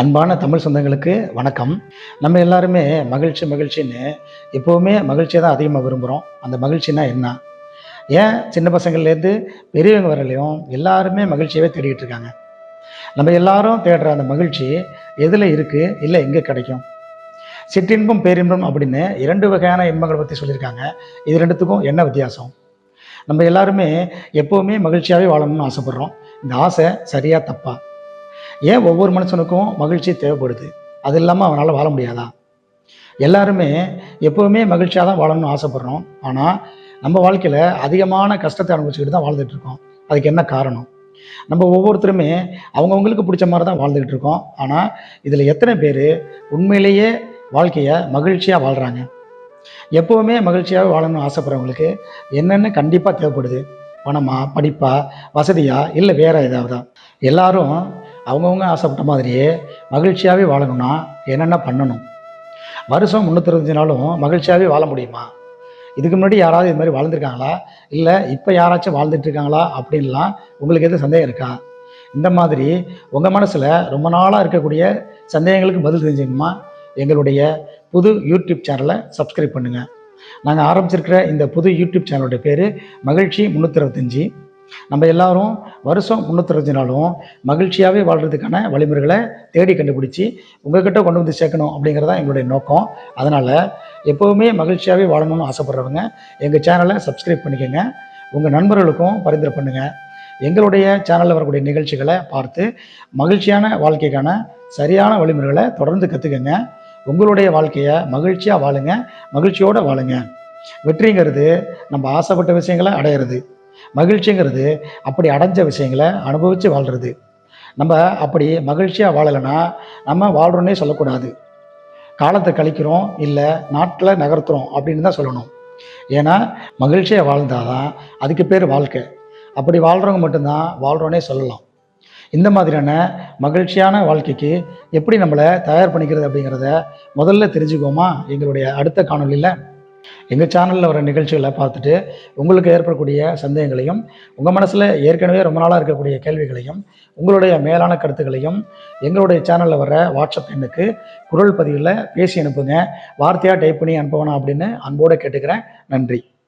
அன்பான தமிழ் சொந்தங்களுக்கு வணக்கம். நம்ம எல்லாருமே மகிழ்ச்சி மகிழ்ச்சின்னு எப்போவுமே மகிழ்ச்சியை தான் அதிகமாக விரும்புகிறோம் அந்த மகிழ்ச்சினா என்ன? ஏன் சின்ன பசங்கள்லேருந்து பெரியவங்க வரலையும் எல்லாருமே மகிழ்ச்சியவே தேடிட்டு இருக்காங்க. நம்ம எல்லாரும் தேடுற அந்த மகிழ்ச்சி எதில் இருக்குது இல்லை எங்கே கிடைக்கும்? சிற்றின்பம் பேரின்பம் அப்படின்னு இரண்டு வகையான இன்பங்களை பற்றி சொல்லியிருக்காங்க. இது ரெண்டுத்துக்கும் என்ன வித்தியாசம்? நம்ம எல்லாருமே எப்போவுமே மகிழ்ச்சியாகவே வாழணும்னு ஆசைப்படுறோம். இந்த ஆசை சரியாக தப்பாக ஏன் ஒவ்வொரு மனுஷனுக்கும் மகிழ்ச்சி தேவைப்படுது? அது இல்லாமல் அவனால் வாழ முடியாதா? எல்லாருமே எப்போவுமே மகிழ்ச்சியாக தான் வாழணும்னு ஆசைப்பட்றோம். ஆனால் நம்ம வாழ்க்கையில் அதிகமான கஷ்டத்தை அனுபவிச்சுக்கிட்டு தான் வாழ்ந்துட்டு இருக்கோம். அதுக்கு என்ன காரணம்? நம்ம ஒவ்வொருத்தருமே அவங்கவுங்களுக்கு பிடிச்ச மாதிரி தான் வாழ்ந்துக்கிட்டு இருக்கோம். ஆனால் இதில் எத்தனை பேர் உண்மையிலேயே வாழ்க்கையை மகிழ்ச்சியாக வாழ்கிறாங்க எப்போவுமே மகிழ்ச்சியாக வாழணும்னு ஆசைப்படுறவங்களுக்கு என்னென்ன கண்டிப்பாக தேவைப்படுது. பணமா படிப்பா வசதியா இல்லை வேறு ஏதாவதா? எல்லாரும் அவங்கவுங்க ஆசைப்பட்ட மாதிரியே மகிழ்ச்சியாகவே வாழணும்னா என்னென்ன பண்ணணும்? வருஷம் முந்நூற்றி நாளும் மகிழ்ச்சியாகவே வாழ முடியுமா? இதுக்கு முன்னாடி யாராவது இது மாதிரி வாழ்ந்துருக்காங்களா? இல்லை இப்போ யாராச்சும் வாழ்ந்துட்டு இருக்காங்களா அப்படின்லாம் உங்களுக்கு எதுவும் சந்தேகம் இருக்கா? இந்த மாதிரி உங்கள் மனசில் ரொம்ப நாளாக இருக்கக்கூடிய சந்தேகங்களுக்கு பதில் தெரிஞ்சுக்கணுமா? எங்களுடைய புது யூடியூப் சேனலை சப்ஸ்கிரைப் பண்ணுங்கள் நாங்கள் ஆரம்பிச்சிருக்கிற இந்த புது யூடியூப் சேனலோட பேர் மகிழ்ச்சி முந்நூற்றி நம்ம எல்லாரும் வருஷம் முந்நூற்றி நாளும் மகிழ்ச்சியாகவே வாழ்கிறதுக்கான வழிமுறைகளை தேடி கண்டுபிடிச்சி உங்கள்கிட்ட கொண்டு வந்து சேர்க்கணும் அப்படிங்கிறது தான் எங்களுடைய நோக்கம். அதனால் எப்போவுமே மகிழ்ச்சியாகவே வாழணும்னு ஆசைப்படுறவங்க எங்கள் சேனலை சப்ஸ்கிரைப் பண்ணிக்கோங்க. உங்கள் நண்பர்களுக்கும் பரிந்துரை பண்ணுங்கள் எங்களுடைய சேனலில் வரக்கூடிய நிகழ்ச்சிகளை பார்த்து மகிழ்ச்சியான வாழ்க்கைக்கான சரியான வழிமுறைகளை தொடர்ந்து கற்றுக்கங்க உங்களுடைய வாழ்க்கையை மகிழ்ச்சியாக வாழுங்க மகிழ்ச்சியோடு வாழுங்க. வெற்றிங்கிறது நம்ம ஆசைப்பட்ட விஷயங்களை அடையிறது. மகிழ்ச்சிங்கிறது அப்படி அடைஞ்ச விஷயங்களை அனுபவித்து வாழ்கிறது நம்ம அப்படி மகிழ்ச்சியாக வாழலைன்னா நம்ம வாழ்கிறோன்னே சொல்லக்கூடாது. காலத்தை கழிக்கிறோம் இல்லை நாட்டில் நகர்த்துறோம் அப்படின்னு தான் சொல்லணும். ஏன்னா மகிழ்ச்சியாக வாழ்ந்தாதான் அதுக்கு பேர் வாழ்க்கை. அப்படி வாழ்கிறவங்க மட்டும்தான் வாழ்கிறோன்னே சொல்லலாம். இந்த மாதிரியான மகிழ்ச்சியான வாழ்க்கைக்கு எப்படி நம்மளை தயார் பண்ணிக்கிறது அப்படிங்கிறத முதல்ல தெரிஞ்சுக்கோமா எங்களுடைய அடுத்த காணொலியில் எங்கள் சேனலில் வர நிகழ்ச்சிகளை பார்த்துட்டு உங்களுக்கு ஏற்படக்கூடிய சந்தேகங்களையும் உங்கள் மனசில் ஏற்கனவே ரொம்ப நாளாக இருக்கக்கூடிய கேள்விகளையும் உங்களுடைய மேலான கருத்துக்களையும் எங்களுடைய சேனலில் வர வாட்ஸ்அப் எண்ணுக்கு குரல் பதிவில் பேசி அனுப்புங்க. வார்த்தையாக டைப் பண்ணி அனுப்பணும் அப்படின்னு அன்போடு கேட்டுக்கிறேன். நன்றி.